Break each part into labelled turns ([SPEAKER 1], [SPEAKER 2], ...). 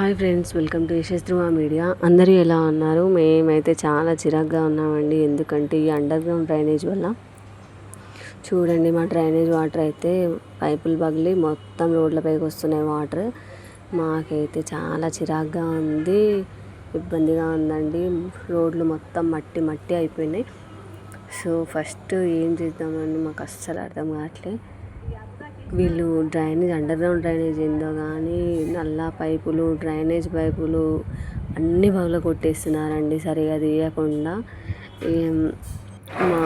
[SPEAKER 1] Hi friends welcome to Yashas media. అందరూ ఎలా ఉన్నారు? మేమైతే చాలా చిరాగ్గా ఉన్నామండి. ఎందుకంటే ఈ అండర్ గ్రౌండ్ డ్రైనేజ్ వల్ల. చూడండి మా డ్రైనేజ్ వాటర్ అయితే పైపులు పగిలి మొత్తం రోడ్లపైకి వస్తున్నాయి వాటర్. మాకైతే చాలా చిరాగ్గా ఉంది. ఇబ్బందిగా ఉందండి. రోడ్లు మొత్తం మట్టి మట్టి అయిపోయినాయి. సో ఫస్ట్ ఏం చేద్దామని మాకు అస్సలు అర్థం కావట్లేదు వీళ్ళు డ్రైనేజ్ అండర్ గ్రౌండ్ డ్రైనేజ్ ఏందో కానీ నల్లా పైపులు డ్రైనేజ్ పైపులు అన్నీ పగల కొట్టేస్తున్నారండి సరిగా తీయకుండా. మా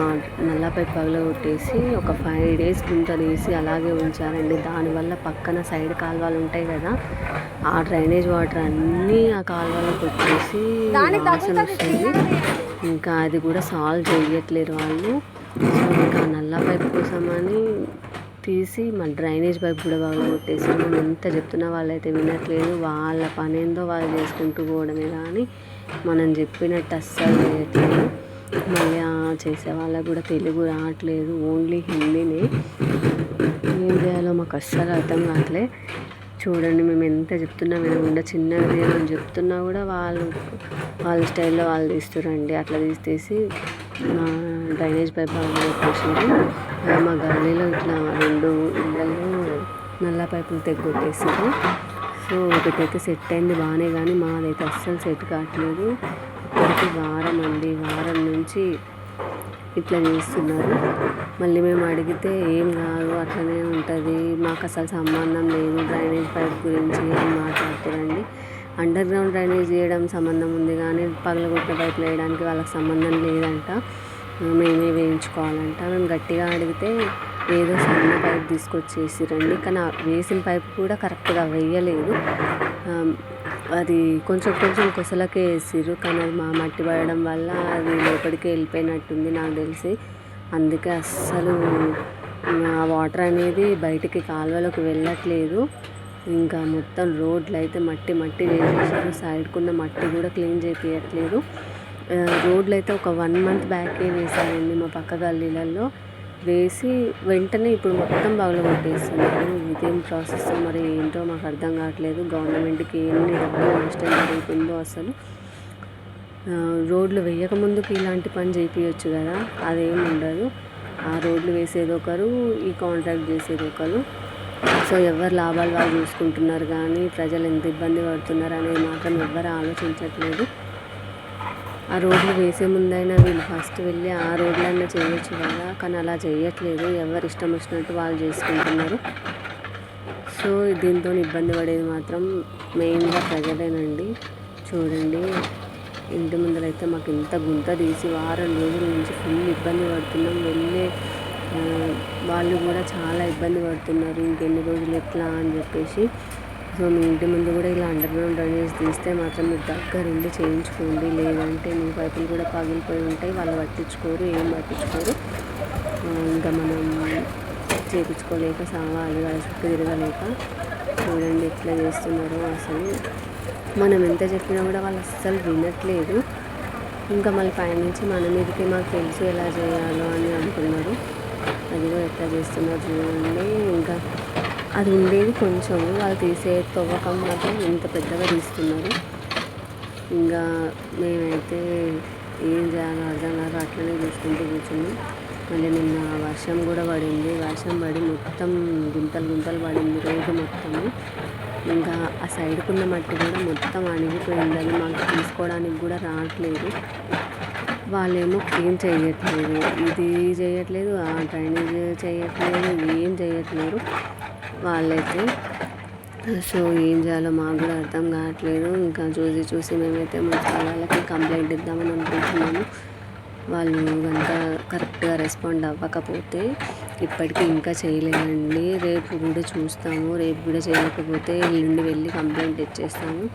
[SPEAKER 1] నల్లా పైపు పగల కొట్టేసి ఒక ఫైవ్ డేస్ గుంత తీసి అలాగే ఉంచారండి. దానివల్ల పక్కన సైడ్ కాలువలు ఉంటాయి కదా ఆ డ్రైనేజ్ వాటర్ అన్నీ ఆ కాలువలో కొట్టేసి వాసన వస్తుంది. ఇంకా అది కూడా సాల్వ్ చేయట్లేరు వాళ్ళు. సో ఇంకా నల్లా పైపు కోసమని తీసి మా డ్రైనేజ్ పైప్ కూడా బాగా కొట్టేసి మేము ఎంత చెప్తున్నా వాళ్ళైతే వినట్లేదు. వాళ్ళ పని ఏందో వాళ్ళు చేసుకుంటూ పోవడమే కానీ మనం చెప్పినట్టు అస్సలు చేయట్లేదు. మళ్ళీ చేసే వాళ్ళకు కూడా తెలుగు రావట్లేదు. ఓన్లీ హిందీనే. ఏం చేయాలో మాకు అస్సలు అర్థం కావట్లే. చూడండి మేము ఎంత చెప్తున్నా వినకుండా చిన్నగా అని చెప్తున్నా కూడా వాళ్ళు వాళ్ళ స్టైల్లో వాళ్ళు తీస్తురండి. అట్లా తీసేసి మా డ్రైనేజ్ పైప్ పెట్టేసింది మా గల్లీలో ఇట్లా రెండు ఇళ్ళల్లో నల్ల పైపులు తెగ్గొట్టేసారు సో ఒకటైతే సెట్ అయింది బాగానే కానీ మాదైతే అస్సలు సెట్ కావట్లేదు. ఇప్పటికి వారం అండి. వారం నుంచి ఇట్లా చేస్తున్నారు. మళ్ళీ మేము అడిగితే ఏం కాదు అట్లనే ఉంటుంది. మాకు అసలు సంబంధం లేదు డ్రైనేజ్ పైప్ గురించి ఏం మాట్లాడుతారండి. అండర్ గ్రౌండ్ డ్రైనేజ్ చేయడం సంబంధం ఉంది కానీ పగలగొట్టిన పైపులు వేయడానికి వాళ్ళకి సంబంధం లేదంట. మేమే వేయించుకోవాలంట. మేము గట్టిగా అడిగితే ఏదో సన్న పైప్ తీసుకొచ్చేసిరండి. కానీ వేసిన పైప్ కూడా కరెక్ట్గా వేయలేదు. అది కొంచెం కొంచెం కొసలకే వేసిర్రు. కానీ అది మా మట్టి పడడం వల్ల అది లోపలికి వెళ్ళిపోయినట్టుంది నాకు తెలిసి. అందుకే అస్సలు ఆ వాటర్ అనేది బయటికి కాలువలోకి వెళ్ళట్లేదు. ఇంకా మొత్తం రోడ్లు అయితే మట్టి మట్టి వేసేసారు సైడ్కున్న మట్టి కూడా క్లీన్ చేపించట్లేదు రోడ్లు అయితే ఒక వన్ మంత్ బ్యాకే వేసారండి మా పక్క గల్లీలలో వేసి వెంటనే ఇప్పుడు మొత్తం బాగా కొట్టేస్తున్నారు. ఇదేం ప్రాసెస్? మరి ఏంటో మాకు అర్థం కావట్లేదు. గవర్నమెంట్కి ఎన్ని డబ్బులు నష్టం జరుగుతుందో అసలు. రోడ్లు వేయకముందుకు ఇలాంటి పని చేయించవచ్చు కదా. అదేం ఉండదు. ఆ రోడ్లు వేసేది ఒకరు ఈ కాంట్రాక్ట్ చేసేది ఒకరు. సో ఎవరు లాభాలు వాళ్ళు చూసుకుంటున్నారు కానీ ప్రజలు ఎంత ఇబ్బంది పడుతున్నారు అనేది మాత్రం ఎవరు ఆలోచించట్లేదు. ఆ రోడ్లు వేసే ముందైనా వీళ్ళు ఫస్ట్ వెళ్ళి ఆ రోడ్లన్నా చేయొచ్చు కదా. కానీ అలా చేయట్లేదు. ఎవరు ఇష్టం వచ్చినట్టు వాళ్ళు చేసుకుంటున్నారు. సో దీంతో ఇబ్బంది పడేది మాత్రం మెయిన్గా ప్రజలేనండి. చూడండి. ఇంటి ముందరైతే మాకు ఇంత గుంత తీసి వారం రోజుల నుంచి ఫుల్ ఇబ్బంది పడుతున్నాం. వెళ్ళే వాళ్ళు కూడా చాలా ఇబ్బంది పడుతున్నారు. ఇంకెన్ని రోజులు ఎట్లా అని చెప్పేసి సో మీ ఇంటి ముందు కూడా ఇలా అండర్ గ్రౌండ్ డ్రైనేజ్ తీస్తే మాత్రం మీరు దగ్గరుండి చేయించుకోండి. లేదంటే మీ పైపులు కూడా పగిలిపోయి ఉంటాయి. వాళ్ళు పట్టించుకోరు ఏం పట్టించుకోరు. ఇంకా మనం చేయించుకోలేక సావాలి వాళ్ళ చుట్టూ తిరగలేక చూడండి ఎట్లా చేస్తున్నారు అసలు. మనం ఎంత చెప్పినా కూడా వాళ్ళు అస్సలు వినట్లేదు. ఇంకా మళ్ళీ పైనుంచి మన మీదకి మాకు తెలుసు ఎలా చేయాలో అని అనుకున్నారు అది కూడా ఎట్లా చేస్తున్నారు చూడండి. ఇంకా అది ఉండేది కొంచెం. వాళ్ళు తీసే తవ్వకం మాత్రం ఇంత పెద్దగా తీస్తున్నారు. ఇంకా మేమైతే ఏం చేయాలో అర్థం కాదు అట్లనే చూసుకుంటూ కూర్చున్నాం. మళ్ళీ నిన్న వర్షం కూడా పడింది. వర్షం పడి మొత్తం గుంతలు గుంతలు పడింది రోడ్డు మొత్తము ఇంకా ఆ సైడ్కున్న మట్టి కూడా మొత్తం అణిగిపోయిందని మాకు తీసుకోవడానికి కూడా రావట్లేదు. వాళ్ళేమో క్లీన్ చేయట్లేదు. ఇది చేయట్లేదు ఆ డ్రైనేజ్ చేయట్లేదు ఏం చేయట్లేదు. వాళ్ళైతే. సో ఏం చేయాలో మాకు కూడా అర్థం కావట్లేదు. ఇంకా చూసి చూసి మేమైతే మున్సిపల్ వాళ్ళకి కంప్లైంట్ ఇద్దామని అనుకుంటున్నాము. వాళ్ళు కనుక కరెక్ట్గా రెస్పాండ్ అవ్వకపోతే ఇప్పటికీ ఇంకా చేయలేదండి. రేపు కూడా చూస్తాము. రేపు కూడా చేయకపోతే ఎల్లుండి వెళ్ళి కంప్లైంట్ ఇచ్చేస్తాము.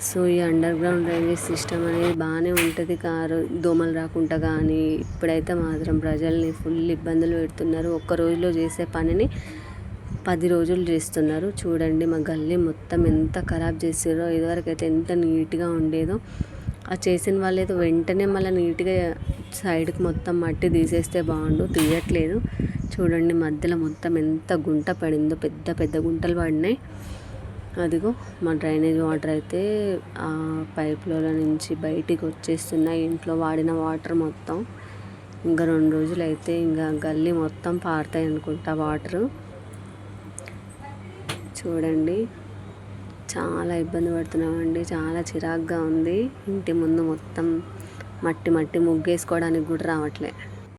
[SPEAKER 1] సో ఈ అండర్ గ్రౌండ్ డ్రైనేజ్ సిస్టమ్ అనేది బాగానే ఉంటుంది. కారు దోమలు రాకుండా కానీ ఇప్పుడైతే మాత్రం ప్రజల్ని ఫుల్ ఇబ్బందులు పెడుతున్నారు. ఒక్క రోజులో చేసే పనిని పది రోజులు చేస్తున్నారు. చూడండి మా గల్లీ మొత్తం ఎంత ఖరాబ్ చేసారో ఇదివరకైతే ఎంత నీట్గా ఉండేదో. ఆ చేసిన వాళ్ళేదో వెంటనే మళ్ళీ నీట్గా సైడ్కి మొత్తం మట్టి తీసేస్తే బాగుండు తీయట్లేదు. చూడండి మధ్యలో మొత్తం ఎంత గుంట పడిందో పెద్ద పెద్ద గుంటలు పడినాయి. అదిగో మా డ్రైనేజ్ వాటర్ అయితే ఆ పైపులలో నుంచి బయటికి వచ్చేస్తున్నాయి. ఇంట్లో వాడిన వాటర్ మొత్తం. ఇంకా రెండు రోజులు అయితే ఇంకా గల్లీ మొత్తం పారుతాయి అనుకుంటా వాటరు. చూడండి. చాలా ఇబ్బంది పడుతున్నామండి. చాలా చిరాగ్గా ఉంది. ఇంటి ముందు మొత్తం మట్టి మట్టి ముగ్గేసుకోవడానికి కూడా రావట్లే.